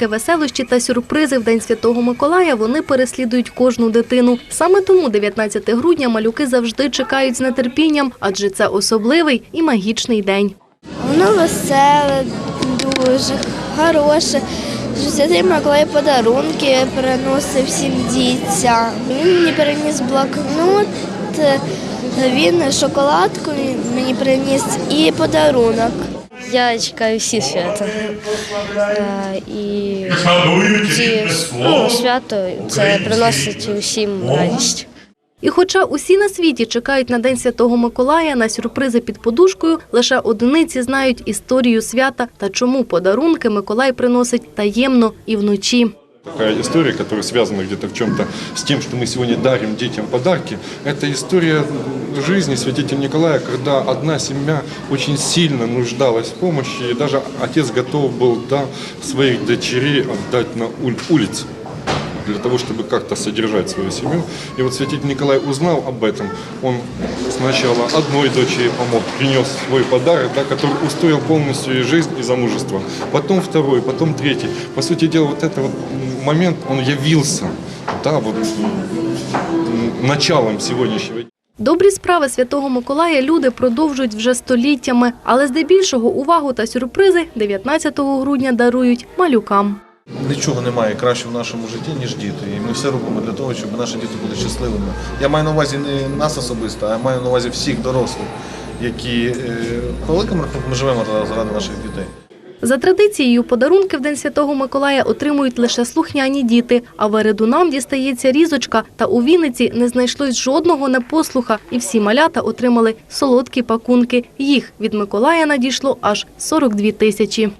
іграшки, веселощі та сюрпризи в День Святого Миколая вони переслідують кожну дитину. Саме тому 19 грудня малюки завжди чекають з нетерпінням, адже це особливий і магічний день. Воно веселе, дуже хороше. Святий Миколай подарунки приносив всім дітям. Він мені приніс блокнот, він шоколадку мені приніс і подарунок. Я чекаю всі свята. Е, І ці ну, свято це приносить усім радість. І хоча усі на світі чекають на День Святого Миколая на сюрпризи під подушкою, лише одиниці знають історію свята та чому подарунки Миколай приносить таємно і вночі. Такая история, которая связана где-то в чем-то с тем, что мы сегодня дарим детям подарки, это история жизни святителя Николая, когда одна семья очень сильно нуждалась в помощи, и даже отец готов был да, своих дочерей отдать на улицу для того, чтобы как-то содержать свою семью. И вот святитель Николай узнал об этом. Он сначала одной дочери помог, принес свой подарок, да, который устроил полностью и жизнь, и замужество. Потом второй, потом третий. По сути дела, вот этот вот момент, он явился да, вот, началом сегодняшнего дня. Добрі справи Святого Миколая люди продовжують вже століттями, але здебільшого увагу та сюрпризи 19 грудня дарують малюкам. Нічого немає краще в нашому житті, ніж діти. І ми все робимо для того, щоб наші діти були щасливими. Я маю на увазі не нас особисто, а маю на увазі всіх дорослих, які е, по великому рахунку ми живемо заради наших дітей. За традицією, подарунки в День Святого Миколая отримують лише слухняні діти, а вередунам дістається різочка, та у Вінниці не знайшлось жодного непослуха, і всі малята отримали солодкі пакунки. Їх від Миколая надійшло аж 42 тисячі.